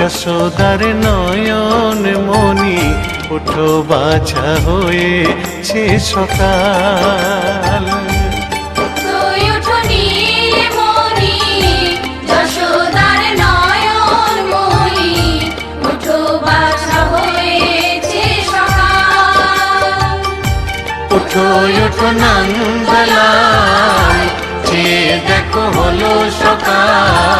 যশোদার নয়ন মণি ওঠো বাছা হয়েছে সকাল। ওঠো ওঠো যে দেখো হলো সকাল।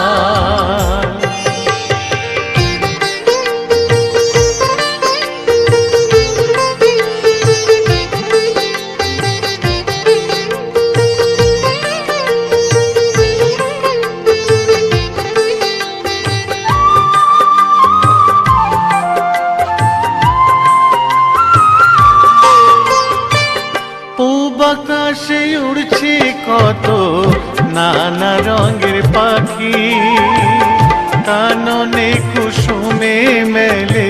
কুসুমে মেলে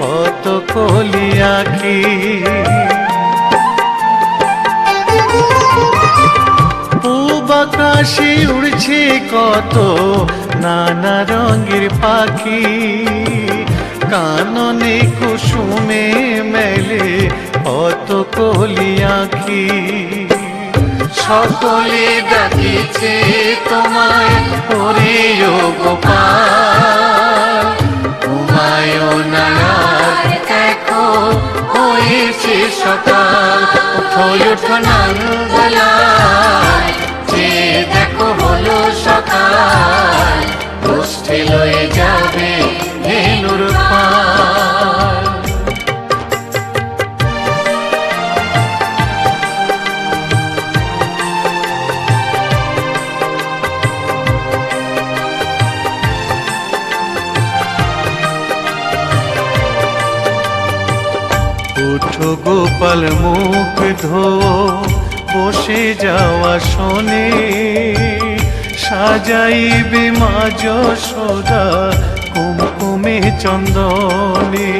কত কলি আখি। পূব আকাশে উড়ছে কত নানা রঙের পাখি। কাননে কুসুমে মেলে কত কলি আখি। সকলে ডাকিছে তোমায় ওঠো নন্দলাল যে দেখো হলো সকাল গোষ্ঠী লয়ে যাবে হে পাল গোপাল মুখ ধো বসে যাওয়া শোনে। সাজাইবে মা যশোদা কুমকুমে চন্দনে।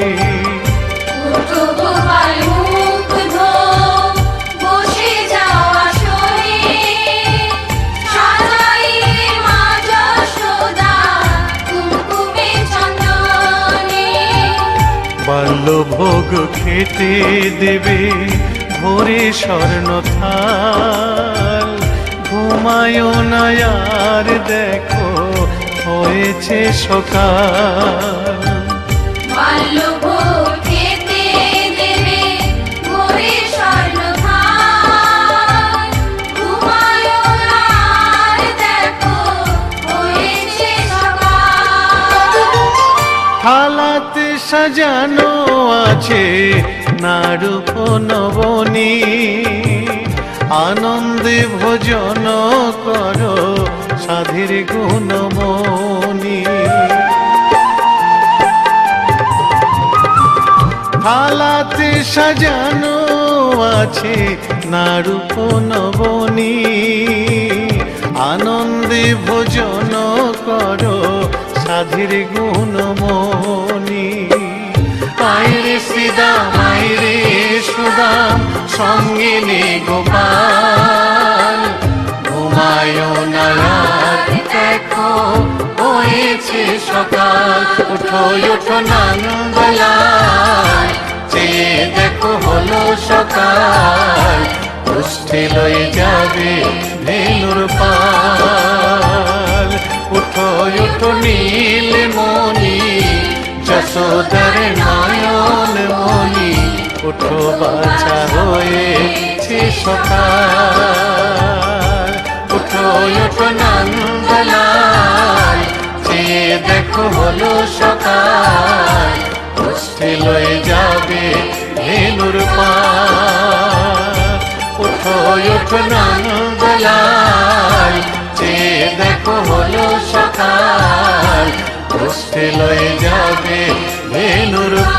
বাল্যভোগ খেতে দেবে ভোরে স্বর্ণ থাল। ঘুমায় না আর দেখো হয়েছে সকাল। সাজানো আছে নারূপ নবনী আনন্দে ভোজন করো সাধীর গুণমণি। থালাতে সাজানো আছে নারূপ নবনী আনন্দে ভোজন করো সাধীর গুণমণি। আইরে শ্রীদাম আইরে সুদাম সঙ্গে গোপাল। ঘুমায় না দেখো, হয়েছে সকাল। উঠো উঠো নন্দলাল যে দেখো হলো সকাল। গোষ্ঠী লয়ে যাবে ধেনুর পাল। উঠো উঠো নীল মনি যশোদার মণি উঠো বাছা হয়েছে সকাল। উঠো উঠো নন্দলাল, যে দেখো হলো সকাল। গোষ্ঠী লয়ে যাবে ধেনুর পাল। উঠো উঠো নন্দলাল, যে দেখো হলো সকাল। কষ্টে লয়ে যাবে ধেনুর পা